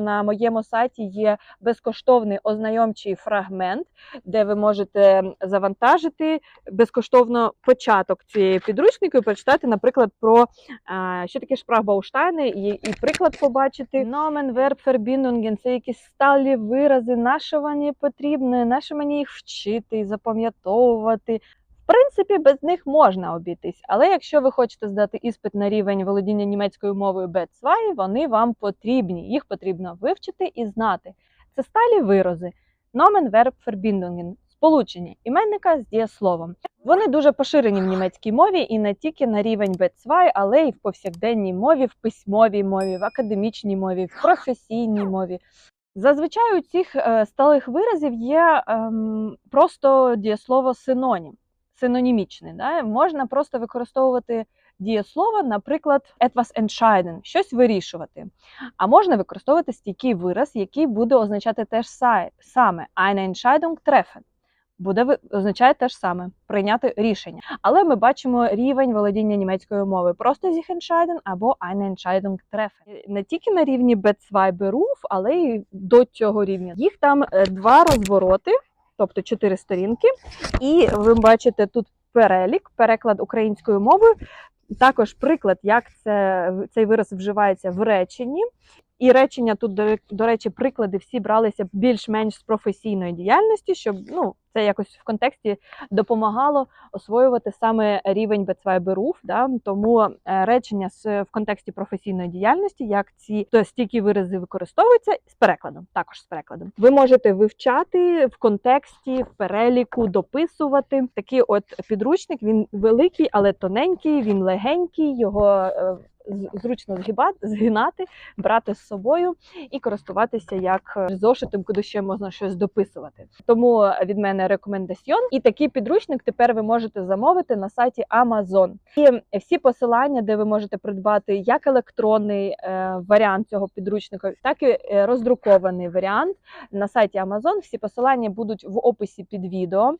На моєму сайті є безкоштовний ознайомчий фрагмент, де ви можете завантажити безкоштовно початок цієї підручника і прочитати, наприклад, про що таке Шпрахбауштайни, і, і приклад побачити. Nomen, verb, Verbindungen – це якісь сталі вирази, на що вони потрібні, на що мені їх вчити, запам'ятовувати. Принципі, без них можна обійтись, але якщо ви хочете здати іспит на рівень володіння німецькою мовою B2, вони вам потрібні. Їх потрібно вивчити і знати. Це сталі вирази. Nomen, verb, Verbindungen – сполучення іменника з дієсловом. Вони дуже поширені в німецькій мові і не тільки на рівень B2, але й в повсякденній мові, в письмовій мові, в академічній мові, в професійній мові. Зазвичай у цих е, сталих виразів є ем, просто дієслово синонім, синонімічне. Да? Можна просто використовувати дієслово, наприклад, etwas entscheiden, щось вирішувати. А можна використовувати стійкий вираз, який буде означати те ж саме eine Entscheidung treffen. Буде означає те ж саме прийняти рішення. Але ми бачимо рівень володіння німецькою мовою просто sich entscheiden або eine Entscheidung. Не тільки на рівні B2 Beruf, але й до цього рівня. Їх там е, два розвороти, тобто чотири сторінки. І ви бачите тут перелік, переклад українською мовою. Також приклад, як це, цей вираз вживається в реченні. І речення тут, до, речі, приклади всі бралися більш-менш з професійної діяльності, щоб ну, це якось в контексті допомагало освоювати саме рівень B2 Beruf, да? Тому е, речення з, в контексті професійної діяльності, як ці то стільки вирази використовуються з перекладом, також з перекладом. Ви можете вивчати в контексті, в переліку, дописувати. Такий от підручник, він великий, але тоненький, він легенький, його е, зручно згибати, згинати, брати з собою і користуватися як е, зошитом, куди ще можна щось дописувати. Тому від мене рекомендаціон. І такий підручник тепер ви можете замовити на сайті Amazon. І всі посилання, де ви можете придбати як електронний е, варіант цього підручника, так і е, роздрукований варіант на сайті Amazon. Всі посилання будуть в описі під відео.